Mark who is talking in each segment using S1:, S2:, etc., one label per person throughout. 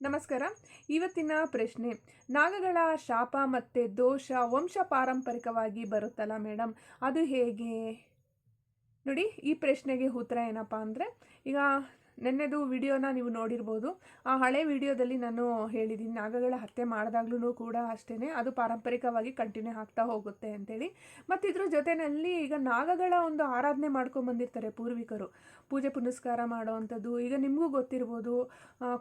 S1: ನಮಸ್ಕಾರ. ಇವತ್ತಿನ ಪ್ರಶ್ನೆ, ನಾಗಗಳ ಶಾಪ ಮತ್ತು ದೋಷ ವಂಶ ಪಾರಂಪರಿಕವಾಗಿ ಬರುತ್ತಲ್ಲ ಮೇಡಮ್ ಅದು ಹೇಗೆ? ನೋಡಿ, ಈ ಪ್ರಶ್ನೆಗೆ ಉತ್ತರ ಏನಪ್ಪ ಅಂದರೆ, ಈಗ ನೆನ್ನೆದು ವಿಡಿಯೋನ ನೀವು ನೋಡಿರ್ಬೋದು. ಆ ಹಳೆ ವಿಡಿಯೋದಲ್ಲಿ ನಾನು ಹೇಳಿದ್ದೀನಿ, ನಾಗಗಳ ಹತ್ಯೆ ಮಾಡಿದಾಗ್ಲೂ ಕೂಡ ಅಷ್ಟೇ ಅದು ಪಾರಂಪರಿಕವಾಗಿ ಕಂಟಿನ್ಯೂ ಆಗ್ತಾ ಹೋಗುತ್ತೆ ಅಂತೇಳಿ. ಮತ್ತು ಇದ್ರ ಜೊತೆಯಲ್ಲಿ ಈಗ ನಾಗಗಳ ಒಂದು ಆರಾಧನೆ ಮಾಡ್ಕೊಂಬಂದಿರ್ತಾರೆ ಪೂರ್ವಿಕರು. ಪೂಜೆ ಪುನಸ್ಕಾರ ಮಾಡೋವಂಥದ್ದು, ಈಗ ನಿಮಗೂ ಗೊತ್ತಿರ್ಬೋದು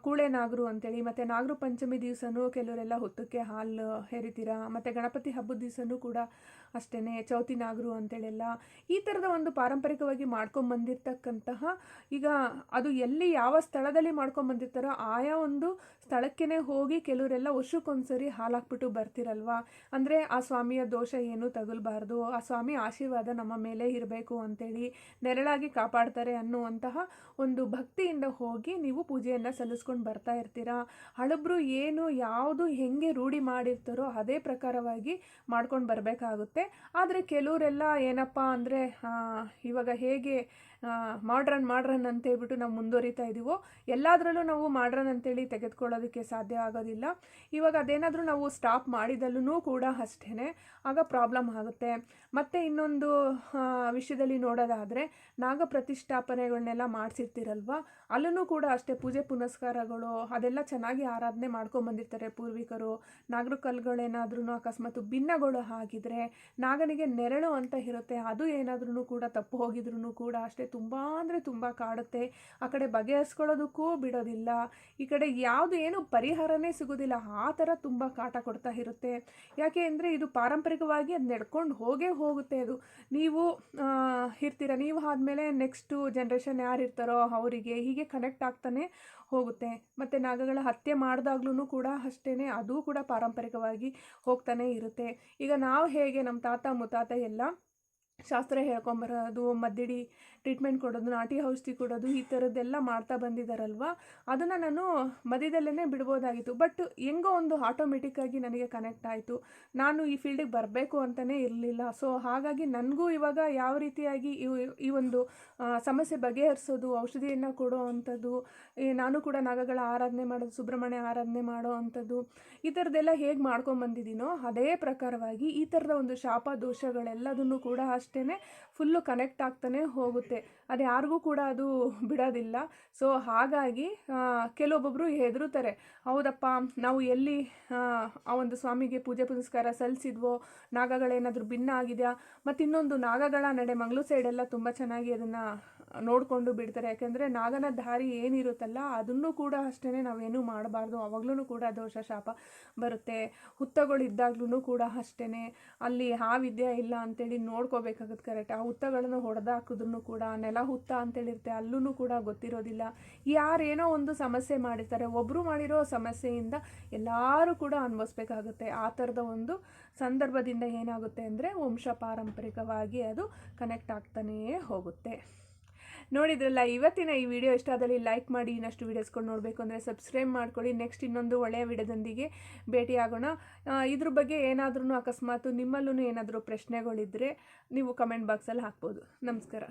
S1: ಕೂಳೆ ನಾಗರು ಅಂತೇಳಿ, ಮತ್ತು ನಾಗರು ಪಂಚಮಿ ದಿವಸನೂ ಕೆಲವರೆಲ್ಲ ಹೊತ್ತಕ್ಕೆ ಹಾಲು ಹೆರಿತೀರಾ, ಮತ್ತು ಗಣಪತಿ ಹಬ್ಬದ ದಿವಸನೂ ಕೂಡ ಅಷ್ಟೇ ಚೌತಿ ನಾಗರು ಅಂತೇಳೆಲ್ಲ ಈ ಥರದ ಒಂದು ಪಾರಂಪರಿಕವಾಗಿ ಮಾಡ್ಕೊಂಬಂದಿರ್ತಕ್ಕಂತಹ ಈಗ ಅದು ಎಲ್ಲಿ ಯಾವ ಸ್ಥಳದಲ್ಲಿ ಮಾಡ್ಕೊಂಬಂದಿರ್ತಾರೋ ಆಯಾ ಒಂದು ಸ್ಥಳಕ್ಕೇ ಹೋಗಿ ಕೆಲವರೆಲ್ಲ ವರ್ಷಕ್ಕೊಂದ್ಸರಿ ಹಾಲಾಕ್ಬಿಟ್ಟು ಬರ್ತಿರಲ್ವಾ? ಅಂದರೆ ಆ ಸ್ವಾಮಿಯ ದೋಷ ಏನು ತಗಲ್ಬಾರ್ದು, ಆ ಸ್ವಾಮಿ ಆಶೀರ್ವಾದ ನಮ್ಮ ಮೇಲೆ ಇರಬೇಕು ಅಂತೇಳಿ ನೆರಳಾಗಿ ಕಾಪಾಡ್ತಾರೆ ಅನ್ನುವಂತಹ ಒಂದು ಭಕ್ತಿಯಿಂದ ಹೋಗಿ ನೀವು ಪೂಜೆಯನ್ನು ಸಲ್ಲಿಸ್ಕೊಂಡು ಬರ್ತಾ ಇರ್ತೀರಾ? ಹಳಬ್ರು ಏನು ಯಾವುದು ಹೆಂಗೆ ರೂಢಿ ಮಾಡಿರ್ತಾರೋ ಅದೇ ಪ್ರಕಾರವಾಗಿ ಮಾಡ್ಕೊಂಡು ಬರಬೇಕಾಗುತ್ತೆ. ಆದರೆ ಕೆಲವರೆಲ್ಲ ಏನಪ್ಪ ಅಂದರೆ ಇವಾಗ ಹೇಗೆ ಮಾಡ್ರನ್ ಮಾಡ್ರನ್ ಅಂತ ಹೇಳ್ಬಿಟ್ಟು ನಾವು ಮುಂದುವರಿತಾ ಇದ್ದೀವೋ ಎಲ್ಲದರಲ್ಲೂ ನಾವು ಮಾಡ್ರನ್ ಅಂತೇಳಿ ತೆಗೆದುಕೊಳ್ಳೋದಕ್ಕೆ ಸಾಧ್ಯ ಆಗೋದಿಲ್ಲ. ಇವಾಗ ಅದೇನಾದರೂ ನಾವು ಸ್ಟಾಪ್ ಮಾಡಿದಲ್ಲೂ ಕೂಡ ಅಷ್ಟೇ ಆಗ ಪ್ರಾಬ್ಲಮ್ ಆಗುತ್ತೆ. ಮತ್ತು ಇನ್ನೊಂದು ವಿಷಯದಲ್ಲಿ ನೋಡೋದಾದರೆ, ನಾಗ ಪ್ರತಿಷ್ಠಾಪನೆಗಳನ್ನೆಲ್ಲ ಮಾಡಿಸಿರ್ತೀರಲ್ವ ಅಲ್ಲೂ ಕೂಡ ಅಷ್ಟೇ ಪೂಜೆ ಪುನಸ್ಕಾರಗಳು, ಅದೆಲ್ಲ ಚೆನ್ನಾಗಿ ಆರಾಧನೆ ಮಾಡ್ಕೊಂಬಂದಿರ್ತಾರೆ ಪೂರ್ವಿಕರು. ನಾಗರ ಕಲ್ಗಳೇನಾದ್ರೂ ಅಕಸ್ಮಾತ್ ಭಿನ್ನಗಳು ಆಗಿದ್ರೆ, ನಾಗನಿಗೆ ನೆರಳು ಅಂತ ಇರುತ್ತೆ, ಅದು ಏನಾದ್ರೂ ಕೂಡ ತಪ್ಪು ಹೋಗಿದ್ರು ಕೂಡ ಅಷ್ಟೇ ತುಂಬ ಅಂದರೆ ತುಂಬ ಕಾಡುತ್ತೆ. ಆ ಕಡೆ ಬಗೆಹರಿಸ್ಕೊಳ್ಳೋದಕ್ಕೂ ಬಿಡೋದಿಲ್ಲ. ಈ ಕಡೆ ಯಾವುದು ಏನು ಪರಿಹಾರನೇ ಸಿಗೋದಿಲ್ಲ. ಆ ಥರ ತುಂಬ ಕಾಟ ಕೊಡ್ತಾ ಇರುತ್ತೆ. ಯಾಕೆ ಅಂದರೆ ಇದು ಪಾರಂಪರಿಕವಾಗಿ ಅದು ನಡ್ಕೊಂಡು ಹೋಗೇ ಹೋಗುತ್ತೆ ಅದು. ನೀವು ಇರ್ತೀರ. ನೀವು ಆದಮೇಲೆ ನೆಕ್ಸ್ಟು ಜನ್ರೇಷನ್ ಯಾರು ಇರ್ತಾರೋ ಅವರಿಗೆ ಹೀಗೆ ಕನೆಕ್ಟ್ ಆಗ್ತಾನೆ ಹೋಗುತ್ತೆ. ಮತ್ತು ನಾಗಗಳ ಹತ್ಯೆ ಮಾಡಿದಾಗ್ಲೂ ಕೂಡ ಅಷ್ಟೇ ಅದು ಕೂಡ ಪಾರಂಪರಿಕವಾಗಿ ಹೋಗ್ತಾನೆ ಇರುತ್ತೆ. ಈಗ ನಾವು ಹೇಗೆ ನಮ್ಮ ತಾತ ಮುತ್ತಾತ ಎಲ್ಲ ಶಾಸ್ತ್ರ ಹೇಳ್ಕೊಂಬರೋದು ಮದ್ದಿಡಿ ಟ್ರೀಟ್ಮೆಂಟ್ ಕೊಡೋದು, ನಾಟಿ ಔಷಧಿ ಕೊಡೋದು, ಈ ಥರದ್ದೆಲ್ಲ ಮಾಡ್ತಾ ಬಂದಿದ್ದಾರಲ್ವ ಅದನ್ನು ನಾನು ಮಧ್ಯದಲ್ಲೇ ಬಿಡ್ಬೋದಾಗಿತ್ತು. ಬಟ್ ಹೆಂಗೋ ಒಂದು ಆಟೋಮೆಟಿಕ್ಕಾಗಿ ನನಗೆ ಕನೆಕ್ಟ್ ಆಯಿತು. ನಾನು ಈ ಫೀಲ್ಡಿಗೆ ಬರಬೇಕು ಅಂತಲೇ ಇರಲಿಲ್ಲ. ಸೊ ಹಾಗಾಗಿ ನನಗೂ ಇವಾಗ ಯಾವ ರೀತಿಯಾಗಿ ಈ ಒಂದು ಸಮಸ್ಯೆ ಬಗೆಹರಿಸೋದು, ಔಷಧಿಯನ್ನು ಕೊಡೋ ಅಂಥದ್ದು ನಾನು ಕೂಡ ನಾಗಗಳ ಆರಾಧನೆ ಮಾಡೋದು, ಸುಬ್ರಹ್ಮಣ್ಯ ಆರಾಧನೆ ಮಾಡೋ ಅಂಥದ್ದು, ಈ ಥರದ್ದೆಲ್ಲ ಹೇಗೆ ಮಾಡ್ಕೊಂಬಂದಿದ್ದೀನೋ ಅದೇ ಪ್ರಕಾರವಾಗಿ ಈ ಥರದ ಒಂದು ಶಾಪ ದೋಷಗಳೆಲ್ಲದನ್ನು ಕೂಡ ಅಷ್ಟೇ ಫುಲ್ಲು ಕನೆಕ್ಟ್ ಆಗ್ತಾನೆ ಹೋಗುತ್ತೆ. ಅದು ಯಾರಿಗೂ ಕೂಡ ಅದು ಬಿಡೋದಿಲ್ಲ. ಸೊ ಹಾಗಾಗಿ ಕೆಲವೊಬ್ಬೊಬ್ಬರು ಹೆದರುತ್ತಾರೆ. ಹೌದಪ್ಪ, ನಾವು ಎಲ್ಲಿ, ಆ ಒಂದು ಸ್ವಾಮಿಗೆ ಪೂಜೆ ಪುನಸ್ಕಾರ ಸಲ್ಲಿಸಿದ್ವೋ, ನಾಗಗಳೇನಾದರೂ ಭಿನ್ನ ಆಗಿದೆಯಾ? ಮತ್ತು ಇನ್ನೊಂದು ನಾಗಗಳ ನಡೆ ಮಂಗಳೂರು ಸೈಡೆಲ್ಲ ತುಂಬ ಚೆನ್ನಾಗಿ ಅದನ್ನು ನೋಡಿಕೊಂಡು ಬಿಡ್ತಾರೆ. ಯಾಕೆಂದರೆ ನಾಗನ ದಾರಿ ಏನಿರುತ್ತಲ್ಲ, ಅದನ್ನು ಕೂಡ ಅಷ್ಟೇ ನಾವೇನು ಮಾಡಬಾರ್ದು. ಅವಾಗ್ಲೂ ಕೂಡ ದೋಷ ಶಾಪ ಬರುತ್ತೆ. ಹುತ್ತಗಳಿದ್ದಾಗ್ಲೂ ಕೂಡ ಅಷ್ಟೇ ಅಲ್ಲಿ ಹಾವಿದ್ಯಾ ಇಲ್ಲ ಅಂತೇಳಿ ನೋಡ್ಕೋಬೇಕಾಗುತ್ತೆ ಕರೆಕ್ಟ್. ಆ ಹುತ್ತಗಳನ್ನು ಹೊಡೆದಾಕಿದ್ರು ಕೂಡ, ನೆಲ ಹುತ್ತ ಅಂತೇಳಿರುತ್ತೆ ಅಲ್ಲೂ ಕೂಡ ಗೊತ್ತಿರೋದಿಲ್ಲ. ಯಾರೇನೋ ಒಂದು ಸಮಸ್ಯೆ ಮಾಡಿರ್ತಾರೆ. ಒಬ್ಬರು ಮಾಡಿರೋ ಸಮಸ್ಯೆಯಿಂದ ಎಲ್ಲರೂ ಕೂಡ ಅನುಭವಿಸ್ಬೇಕಾಗುತ್ತೆ ಆ ಥರದ ಒಂದು ಸಂದರ್ಭದಿಂದ ಏನಾಗುತ್ತೆ ಅಂದರೆ, ವಂಶ ಪಾರಂಪರಿಕವಾಗಿ ಅದು ಕನೆಕ್ಟ್ ಆಗ್ತಾನೇ ಹೋಗುತ್ತೆ. ನೋಡಿದ್ರಲ್ಲ, ಇವತ್ತಿನ ಈ ವಿಡಿಯೋ ಇಷ್ಟ ಆದಲ್ಲಿ ಲೈಕ್ ಮಾಡಿ, ಇನ್ನಷ್ಟು ವೀಡಿಯೋಸ್ಕೊಂಡು ನೋಡಬೇಕು ಅಂದರೆ ಸಬ್ಸ್ಕ್ರೈಬ್ ಮಾಡ್ಕೊಳ್ಳಿ. ನೆಕ್ಸ್ಟ್ ಇನ್ನೊಂದು ಒಳ್ಳೆಯ ವಿಡಿಯೋದೊಂದಿಗೆ ಭೇಟಿಯಾಗೋಣ. ಇದ್ರ ಬಗ್ಗೆ ಏನಾದ್ರೂ ಅಕಸ್ಮಾತ್ ನಿಮ್ಮಲ್ಲೂ ಏನಾದರೂ ಪ್ರಶ್ನೆಗಳಿದ್ದರೆ ನೀವು ಕಮೆಂಟ್ ಬಾಕ್ಸಲ್ಲಿ ಹಾಕ್ಬೋದು. ನಮಸ್ಕಾರ.